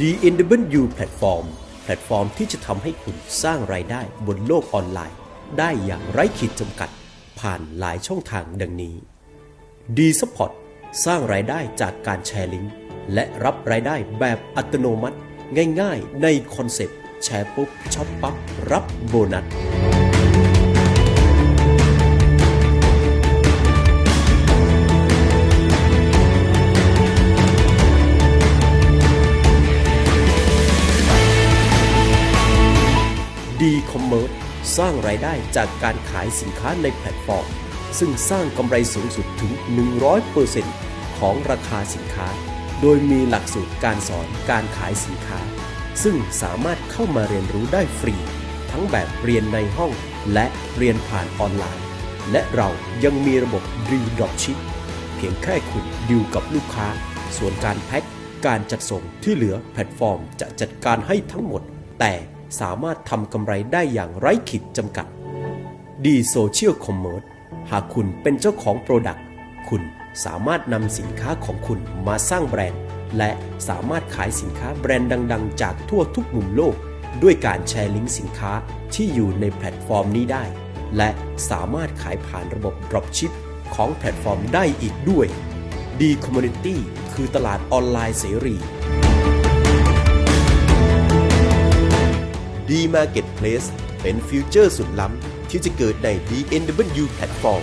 DNW Platform แพลตฟอร์มที่จะทำให้คุณสร้างรายได้บนโลกออนไลน์ ได้อย่างไร้ขีดจำกัด ผ่านหลายช่องทางดังนี้ D Support สร้างรายได้จากการแชร์ลิงก์และรับรายได้แบบอัตโนมัติ ง่ายๆ ในคอนเซปต์ แชร์ปุ๊บช็อปปั๊บรับโบนัส ดีคอมเมิร์ซสร้างรายได้จากการขายสินค้าในแพลตฟอร์ม ซึ่งสร้างกำไรสูงสุดถึง 100%ของราคาสินค้า โดยมีหลักสูตรการสอนการขายสินค้า ซึ่งสามารถเข้ามาเรียนรู้ได้ฟรี ทั้งแบบเรียนในห้องและเรียนผ่านออนไลน์ และเรายังมีระบบดีดรอปชิปเพียงแค่คุณดิวกับลูกค้า ส่วนการแพ็คการจัดส่งที่เหลือแพลตฟอร์มจะจัดการให้ทั้งหมด แต่ สามารถทำกำไรได้อย่างไร้ขีดจำกัด ดีโซเชียลคอมเมอร์หากคุณเป็นเจ้าของโปรดักต์คุณสามารถนำสินค้าของคุณมาสร้างแบรนด์ และสามารถขายสินค้าแบรนด์ดัง ๆ จากทั่วทุกมุมโลก ด้วยการแชร์ลิงก์สินค้าที่อยู่ในแพลตฟอร์มนี้ได้ และสามารถขายผ่านระบบ Dropship ของแพลตฟอร์มได้อีกด้วย D Community คือตลาดออนไลน์เสรี D Marketplace เป็นฟิวเจอร์สุดล้ำที่จะเกิดใน DNW Platform